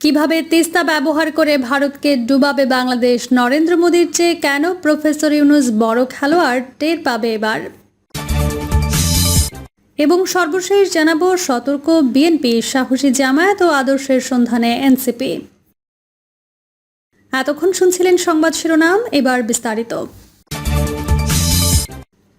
কীভাবে তিস্তা ব্যবহার করে ভারতকে ডুবাবে বাংলাদেশ? নরেন্দ্র মোদীর চেয়ে কেন প্রফেসর ইউনুস বড় খেলোয়াড়? টের পাবে এবার। এবং সর্বশেষ জানাব, সতর্ক বিএনপি, সাহসী জামায়াত ও আদর্শের সন্ধানে এনসিপি। এতক্ষণ শুনছিলেন সংবাদ শিরোনাম, এবার বিস্তারিত।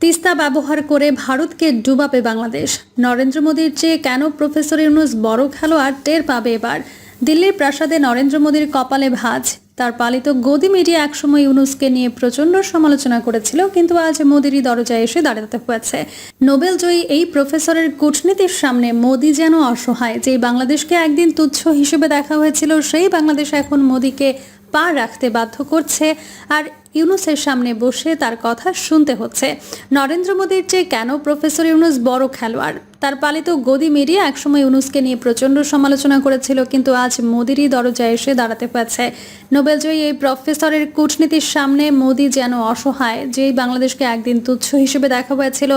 তিস্তা ব্যবহার করে ভারতকে ডুবাবে বাংলাদেশ। নরেন্দ্র মোদীর চেয়ে কেন প্রফেসর ইউনুস বড় খেলোয়াড়? টের পাবে এবার। দিল্লির প্রাসাদে নরেন্দ্র মোদীর কপালে ভাজ। তার পালিত গদি মিডিয়া একসময় ইউনুসকে নিয়ে প্রচণ্ড সমালোচনা করেছিল, কিন্তু আজ মোদিরই দরজায় এসে দাঁড়াতে হয়েছে। নোবেল জয়ী এই প্রফেসরের কূটনীতির সামনে মোদি যেন অসহায়, যেই বাংলাদেশকে একদিন তুচ্ছ হিসেবে দেখা হয়েছিল, সেই বাংলাদেশ এখন মোদিকে পা রাখতে বাধ্য করছে। আর ইউনুসের সামনে বসে তার কথা শুনতে হচ্ছে। নরেন্দ্র মোদীর চেয়ে কেন প্রফেসর ইউনুস বড় খেলোয়াড়? তার পালিত গদি মিডিয়া একসময় ইউনুসকে নিয়ে প্রচণ্ড সমালোচনা করেছিল, কিন্তু আজ মোদিরই দরজায় এসে দাঁড়াতে পারছে নোবেলজয়ী এই প্রফেসরের কূটনীতির সামনে মোদি যেন অসহায়, যেই বাংলাদেশকে একদিন তুচ্ছ হিসেবে দেখা হয়েছিল,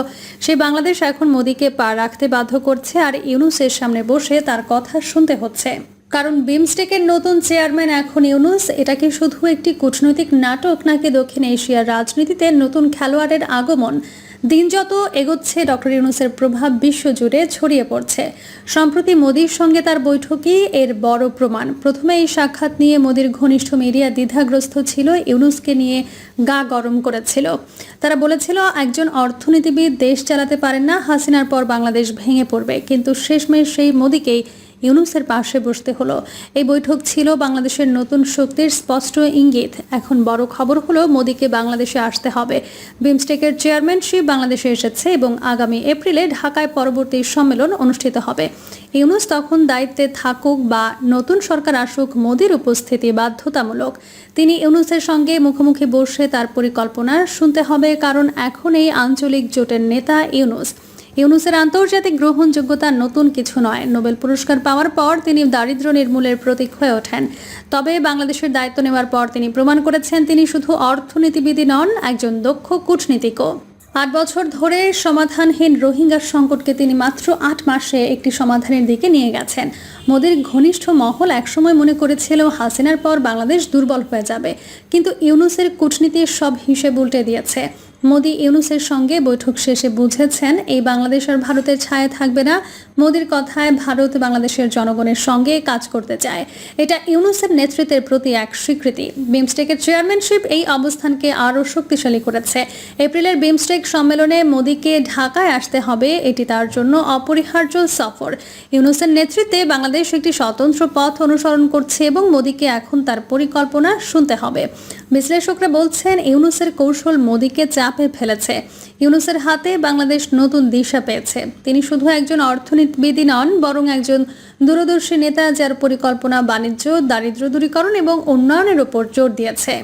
সেই বাংলাদেশ এখন মোদিকে পা রাখতে বাধ্য করছে আর ইউনুসের সামনে বসে তার কথা শুনতে হচ্ছে। কারণ বিমস্টেকের নতুন চেয়ারম্যান এখন ইউনুস। এটা কি শুধু একটি কূটনৈতিক নাটক নাকি দক্ষিণ এশিয়ার রাজনীতিতে নতুন খেলোয়াড়ের আগমন? দিন যত এগোচ্ছে, ডক্টর ইউনুসের প্রভাব বিশ্বজুড়ে ছড়িয়ে পড়ছে। সম্প্রতি মোদির সঙ্গে তার বৈঠকই এর বড় প্রমাণ। প্রথমে এই সাক্ষাৎ নিয়ে মোদির ঘনিষ্ঠ মিডিয়া দ্বিধাগ্রস্ত ছিল, ইউনুসকে নিয়ে গা গরম করেছিল। তারা বলেছিল, একজন অর্থনীতিবিদ দেশ চালাতে পারেন না, হাসিনার পর বাংলাদেশ ভেঙে পড়বে। কিন্তু শেষমেশ সেই মোদিকেই ইউনুসের পাশে বসতে হলো। এই বৈঠক ছিল বাংলাদেশের নতুন শক্তির স্পষ্ট ইঙ্গিত। এখন বড় খবর হলো মোদীকে বাংলাদেশে আসতে হবে। বিমস্টেকের চেয়ারম্যানশিপ বাংলাদেশে এসেছে এবং আগামী এপ্রিলে ঢাকায় পরবর্তী সম্মেলন অনুষ্ঠিত হবে। ইউনুস তখন দায়িত্বে থাকুক বা নতুন সরকার আসুক, মোদীর উপস্থিতি বাধ্যতামূলক। তিনি ইউনুসের সঙ্গে মুখোমুখি বসে তার পরিকল্পনা শুনতে হবে, কারণ এখন এই আঞ্চলিক জোটের নেতা ইউনুস। ইউনুসের আন্তর্জাতিক গ্রহণযোগ্যতা নতুন কিছু নয়। নোবেল পুরস্কার পাওয়ার পর তিনি দারিদ্র নির্মূলের প্রতীক হয়ে ওঠেন। তবে বাংলাদেশের দায়িত্ব নেওয়ার পর তিনি প্রমাণ করেছেন তিনি শুধু অর্থনীতিবিদই নন, একজন দক্ষ কূটনীতিকও। আট বছর ধরে সমাধানহীন রোহিঙ্গার সংকটকে তিনি মাত্র আট মাসে একটি সমাধানের দিকে নিয়ে গেছেন। মোদীর ঘনিষ্ঠ মহল একসময় মনে করেছিল হাসিনার পর বাংলাদেশ দুর্বল হয়ে যাবে। কিন্তু ইউনুসের কূটনীতির সব হিসেব উল্টে দিয়েছে। মোদি ইউনুসের সঙ্গে বৈঠক শেষে বুঝেছেন এই বাংলাদেশ আর ভারতের ছায়া থাকবে না। মোদির কথায় ভারত বাংলাদেশের জনগণের সঙ্গে কাজ করতে চায়। এটা ইউনুসের নেতৃত্বের প্রতি এক স্বীকৃতি। বিমস্টেকের চেয়ারম্যানশিপ এই অবস্থানকে আরও শক্তিশালী করেছে। এপ্রিলের বিমস্টেক সম্মেলনে মোদিকে ঢাকায় আসতে হবে, এটি তার জন্য অপরিহার্য সফর। ইউনুসের নেতৃত্বে বাংলাদেশ একটি স্বতন্ত্র পথ অনুসরণ করছে এবং মোদিকে এখন তার পরিকল্পনা শুনতে হবে। বিশ্লেষকরা বলছেন, ইউনুসের কৌশল মোদিকে চাপে ফেলেছে। ইউনুসের হাতে বাংলাদেশ নতুন দিশা পেয়েছে। তিনি শুধু একজন অর্থনীতিবিদই নন, বরং একজন দূরদর্শী নেতা যার পরিকল্পনা বাণিজ্য দারিদ্র দূরীকরণ এবং উন্নয়নের ওপর জোর দিয়েছে।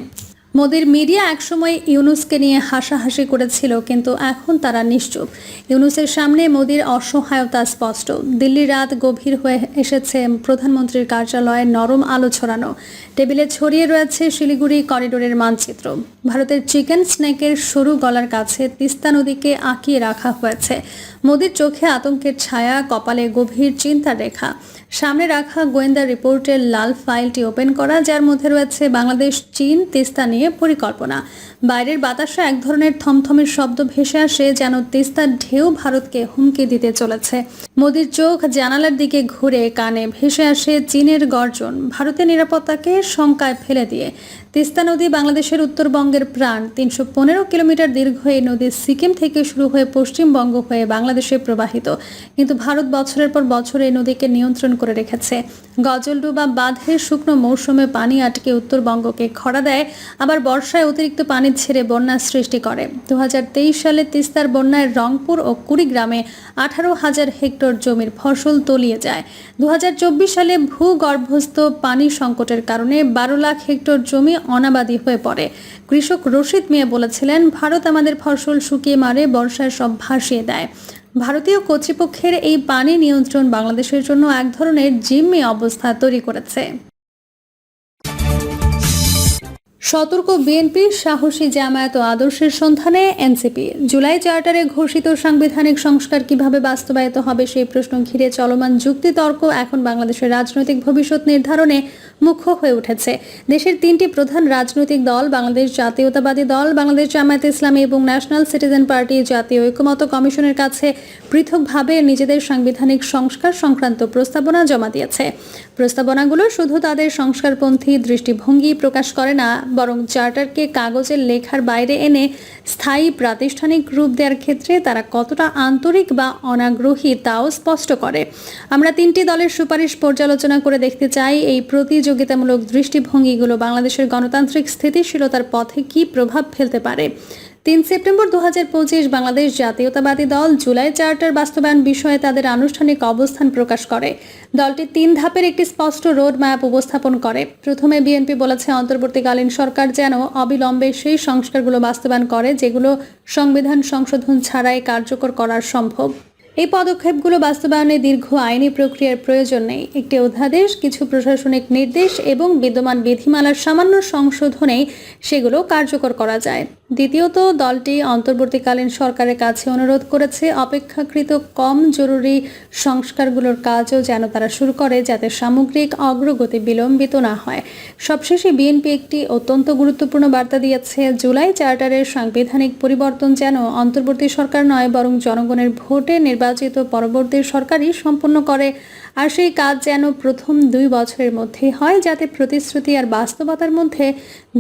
মোদির মিডিয়া একসময় ইউনুসকে নিয়ে হাসাহাসি করেছিল, কিন্তু এখন তারা নিশ্চুপ। ইউনুসের সামনে মোদির অসহায়তা স্পষ্ট। দিল্লির রাত গভীর হয়ে এসেছে প্রধানমন্ত্রীর কার্যালয়ে নরম আলো ছড়ানো। টেবিলে ছড়িয়ে রয়েছে শিলিগুড়ি করিডোরের মানচিত্র। ভারতের চিকেন স্নেকের সরু গলার কাছে তিস্তা নদীকে আঁকিয়ে রাখা হয়েছে। মোদির চোখে আতঙ্কের ছায়া, কপালে গভীর চিন্তার রেখা। সামনে রাখা গোয়েন্দা রিপোর্টের লাল ফাইলটি ওপেন করা, যার মধ্যে রয়েছে বাংলাদেশ, চীন, তিস্তা নিয়ে পরিকল্পনা। বাইরের বাতাসে এক ধরনের থমথমের শব্দ ভেসে আসে যেন তিস্তার ঢেউ ভারতকে হুমকি দিতে চলেছে। মোদির চোখ জানালার দিকে ঘুরে কানে ভেসে আসে চীনের গর্জন। ভারতের নিরাপত্তাকে শঙ্কায় ফেলে দিয়ে তিস্তা নদী বাংলাদেশের উত্তরবঙ্গের প্রাণ। তিনশো পনেরো কিলোমিটার দীর্ঘ এই নদী সিকিম থেকে শুরু হয়ে পশ্চিমবঙ্গ হয়ে বাংলাদেশে প্রবাহিত। কিন্তু ভারত বছরের পর বছর এই নদীকে নিয়ন্ত্রণ করে রেখেছে। গজলডুবা বাঁধে শুকনো মৌসুমে পানি আটকে উত্তরবঙ্গকে খরা দেয়, আবার বর্ষায় অতিরিক্ত পানি ছেড়ে বন্যার সৃষ্টি করে। দু হাজার তেইশ সালে তিস্তার বন্যায় রংপুর ও কুড়িগ্রামে আঠারো হাজার হেক্টর জমির ফসল তলিয়ে যায়। দু হাজার চব্বিশ সালে ভূগর্ভস্থ পানি সংকটের কারণে বারো লাখ হেক্টর জমি অনাবাদী হয়ে পড়ে। কৃষক রশিদ মিয়া বলেছিলেন, ভারত আমাদের ফসল শুকিয়ে মারে, বর্ষায় সব ভাসিয়ে দেয়। ভারতীয় কর্তৃপক্ষের এই পানি নিয়ন্ত্রণ বাংলাদেশের জন্য এক ধরনের জিম্মি অবস্থা তৈরি করেছে। সতর্ক বিএনপি সাহসী জামায়াত ও আদর্শের সন্ধানে এনসিপি। জুলাই চার্টারে ঘোষিত সাংবিধানিক সংস্কার কীভাবে বাস্তবায়িত হবে সেই প্রশ্ন ঘিরে চলমান যুক্তিতর্ক এখন বাংলাদেশের রাজনৈতিক ভবিষ্যৎ নির্ধারণে মুখ্য হয়ে উঠেছে। দেশের তিনটি প্রধান রাজনৈতিক দল বাংলাদেশ জাতীয়তাবাদী দল, বাংলাদেশ জামায়াত ইসলামী এবং ন্যাশনাল সিটিজেন পার্টি জাতীয় ঐক্যমত কমিশনের কাছে পৃথকভাবে নিজেদের সাংবিধানিক সংস্কার সংক্রান্ত প্রস্তাবনা জমা দিয়েছে। প্রস্তাবনাগুলো শুধু তাদের সংস্কারপন্থী দৃষ্টিভঙ্গি প্রকাশ করে না, বরং চার্টারকে কাগজের লেখার বাইরে এনে স্থায়ী প্রাতিষ্ঠানিক রূপ দেওয়ার ক্ষেত্রে তারা কতটা আন্তরিক বা অনাগ্রহী তাও স্পষ্ট করে। আমরা তিনটি দলের সুপারিশ পর্যালোচনা করে দেখতে চাই, এই প্রতিযোগিতামূলক দৃষ্টিভঙ্গিগুলো বাংলাদেশের গণতান্ত্রিক স্থিতিশীলতার পথে কী প্রভাব ফেলতে পারে। তিন সেপ্টেম্বর দু হাজার পঁচিশ বাংলাদেশ জাতীয়তাবাদী দল জুলাই চার্টার বাস্তবায়ন বিষয়ে তাদের আনুষ্ঠানিক অবস্থান প্রকাশ করে। দলটি তিন ধাপের একটি স্পষ্ট রোড ম্যাপ উপস্থাপন করে। প্রথমে বিএনপি বলেছে, অন্তর্বর্তীকালীন সরকার যেন অবিলম্বে সেই সংস্কারগুলো বাস্তবায়ন করে, যেগুলো সংবিধান সংশোধন ছাড়াই কার্যকর করা সম্ভব। এই পদক্ষেপগুলো বাস্তবায়নে দীর্ঘ আইনি প্রক্রিয়ার প্রয়োজন নেই। একটি অধ্যাদেশ, কিছু প্রশাসনিক নির্দেশ এবং বিদ্যমান বিধিমালার সামান্য সংশোধনেই সেগুলো কার্যকর করা যায়। দ্বিতীয়ত, দলটি অন্তর্বর্তীকালীন সরকারের কাছে অনুরোধ করেছে, অপেক্ষাকৃত কম জরুরি সংস্কারগুলোর কাজও যেন তারা শুরু করে যাতে সামগ্রিক অগ্রগতি বিলম্বিত না হয়। সবশেষে বিএনপি একটি অত্যন্ত গুরুত্বপূর্ণ বার্তা দিয়েছে, জুলাই চার্টারের সাংবিধানিক পরিবর্তন যেন অন্তর্বর্তী সরকার নয়, বরং জনগণের ভোটে নির্বাচিত পরবর্তী সরকারই সম্পন্ন করে। আর সেই কাজ যেন প্রথম দুই বছরের মধ্যেই হয়, যাতে প্রতিশ্রুতি আর বাস্তবতার মধ্যে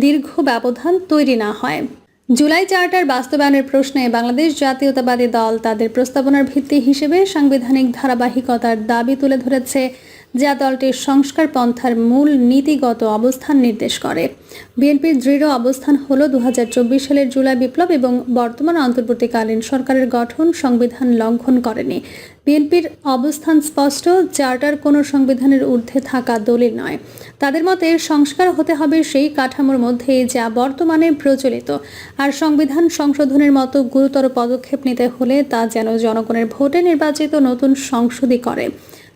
দীর্ঘ ব্যবধান তৈরি না হয়। জুলাই চার্টার বাস্তবায়নের প্রশ্নে বাংলাদেশ জাতীয়তাবাদী দল তাদের প্রস্তাবনার ভিত্তি হিসেবে সাংবিধানিক ধারাবাহিকতার দাবি তুলে ধরেছে, যা দলটির সংস্কার পন্থার মূল নীতিগত অবস্থান নির্দেশ করে। বিএনপির দৃঢ় অবস্থান হল দু হাজার চব্বিশ সালের জুলাই বিপ্লব এবং বর্তমান অন্তর্বর্তীকালীন সরকারের গঠন, সংবিধান লঙ্ঘন করেনি। বিএনপির অবস্থান স্পষ্ট, চার্টার কোনো সংবিধানের ঊর্ধ্বে থাকা দলিল নয়। তাদের মতে সংস্কার হতে হবে সেই কাঠামোর মধ্যে যা বর্তমানে প্রচলিত। আর সংবিধান সংশোধনের মতো গুরুতর পদক্ষেপ নিতে হলে তা যেন জনগণের ভোটে নির্বাচিত নতুন সংসদই করে।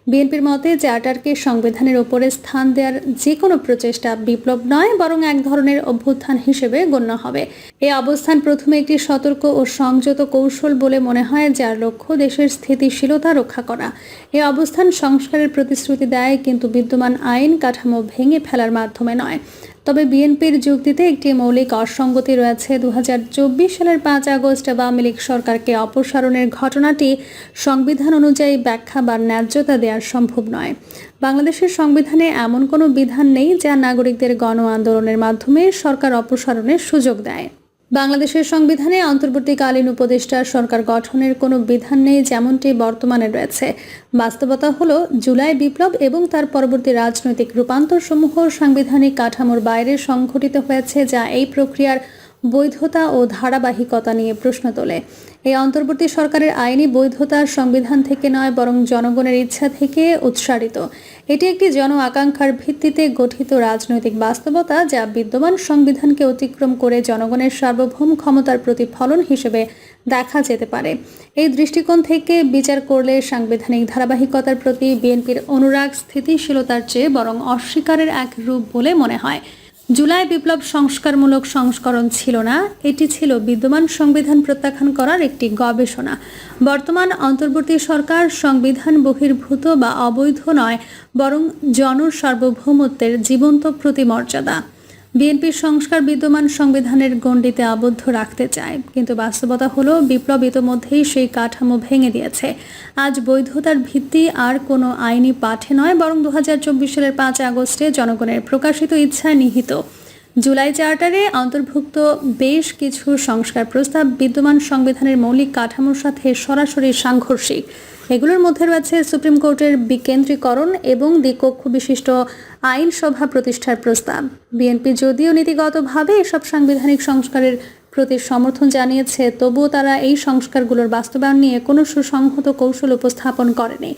বিএনপির মতে চার্টারকে সংবিধানের ওপরে স্থান দেওয়ার যে কোনো প্রচেষ্টা বিপ্লব নয়, বরং এক ধরনের অভ্যুত্থান হিসেবে গণ্য হবে। এ অবস্থান প্রথমে একটি সতর্ক ও সংযত কৌশল বলে মনে হয়, যার লক্ষ্য দেশের স্থিতিশীলতা রক্ষা করা। এ অবস্থান সংস্কারের প্রতিশ্রুতি দেয়, কিন্তু বিদ্যমান আইন কাঠামো ভেঙে ফেলার মাধ্যমে নয়। তবে বিএনপির যুক্তিতে একটি মৌলিক অসঙ্গতি রয়েছে। দু হাজার চব্বিশ সালের পাঁচ আগস্ট আওয়ামী লীগ সরকারকে অপসারণের ঘটনাটি সংবিধান অনুযায়ী ব্যাখ্যা বা ন্যায্যতা দেওয়া সম্ভব নয়। বাংলাদেশের সংবিধানে এমন কোনো বিধান নেই যা নাগরিকদের গণ আন্দোলনের মাধ্যমে সরকার অপসারণের সুযোগ দেয়। বাংলাদেশের সংবিধানে অন্তর্বর্তীকালীন উপদেষ্টার সরকার গঠনের কোনো বিধান নেই যেমনটি বর্তমানে রয়েছে। বাস্তবতা হলো, জুলাই বিপ্লব এবং তার পরবর্তী রাজনৈতিক রূপান্তরসমূহ সাংবিধানিক কাঠামোর বাইরে সংঘটিত হয়েছে, যা এই প্রক্রিয়ার বৈধতা ও ধারাবাহিকতা নিয়ে প্রশ্ন তোলে। এই অন্তর্বর্তী সরকারের আইনি বৈধতা সংবিধান থেকে নয়, বরং জনগণের ইচ্ছা থেকে উৎসারিত। এটি একটি জন আকাঙ্ক্ষার ভিত্তিতে গঠিত রাজনৈতিক বাস্তবতা যা বিদ্যমান সংবিধানকে অতিক্রম করে জনগণের সার্বভৌম ক্ষমতার প্রতিফলন হিসেবে দেখা যেতে পারে। এই দৃষ্টিকোণ থেকে বিচার করলে সাংবিধানিক ধারাবাহিকতার প্রতি বিএনপির অনুরাগ, স্থিতিশীলতার চেয়ে বরং অস্বীকারের এক রূপ বলে মনে হয়। জুলাই বিপ্লব সংস্কারমূলক সংস্করণ ছিল না, এটি ছিল বিদ্যমান সংবিধান প্রত্যাখ্যান করার একটি গবেষণা। বর্তমান অন্তর্বর্তী সরকার সংবিধান বহির্ভূত বা অবৈধ নয়, বরং জন সার্বভৌমত্বের জীবন্ত প্রতিমর্যাদা। বিএনপি সংস্কার বিদ্যমান সংবিধানের গণ্ডিতে আবদ্ধ রাখতে চায়, কিন্তু বাস্তবতা হলো বিপ্লব ইতোমধ্যেই সেই কাঠামো ভেঙে দিয়েছে। আজ বৈধতার ভিত্তি আর কোনো আইনি পাঠে নয়, বরং দু হাজার চব্বিশ সালের পাঁচ আগস্টে জনগণের প্রকাশিত ইচ্ছায় নিহিত। জুলাই চার্টারে অন্তর্ভুক্ত বেশ কিছু সংস্কার প্রস্তাব বিদ্যমান সংবিধানের মৌলিক কাঠামোর সাথে সরাসরি সাংঘর্ষিক। এগুলোর মধ্যে রয়েছে সুপ্রিম কোর্টের বিকেন্দ্রীকরণ এবং দ্বিকক্ষ বিশিষ্ট আইনসভা প্রতিষ্ঠার প্রস্তাব। বিএনপি যদিও নীতিগতভাবে এসব সাংবিধানিক সংস্কারের প্রতি সমর্থন জানিয়েছে, তবুও তারা এই সংস্কারগুলোর বাস্তবায়ন নিয়ে কোনো সুসংহত কৌশল উপস্থাপন করেনি।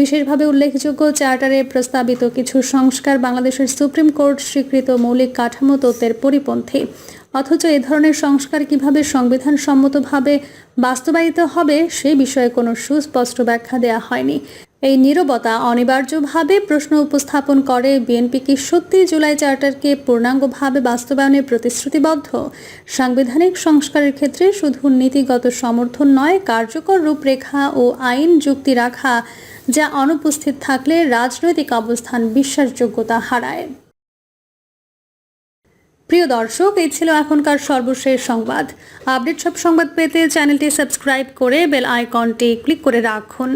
বিশেষভাবে উল্লেখযোগ্য, চার্টারে প্রস্তাবিত কিছু সংস্কার বাংলাদেশের সুপ্রিম কোর্ট স্বীকৃত মৌলিক কাঠামো তত্ত্বের পরিপন্থী। অথচ এ ধরনের সংস্কার কীভাবে সংবিধান সম্মতভাবে বাস্তবায়িত হবে, সে বিষয়ে কোনো সুস্পষ্ট ব্যাখ্যা দেওয়া হয়নি। এই নীরবতা অনিবার্যভাবে প্রশ্ন উপস্থাপন করে বিএনপি কি সত্যি জুলাই চার্টারকে পূর্ণাঙ্গভাবে বাস্তবায়নে প্রতিশ্রুতিবদ্ধ? সাংবিধানিক সংস্কারের ক্ষেত্রে শুধু নীতিগত সমর্থন নয়, কার্যকর রূপরেখা ও আইন যুক্তি রাখা, যা অনুপস্থিত থাকলে রাজনৈতিক অবস্থান বিশ্বাসযোগ্যতা হারায়। প্রিয় দর্শক, এই ছিল এখনকার সর্বশেষ সংবাদ। আপডেট সব সংবাদ পেতে চ্যানেলটি সাবস্ক্রাইব করে বেল আইকনটি ক্লিক করে রাখুন।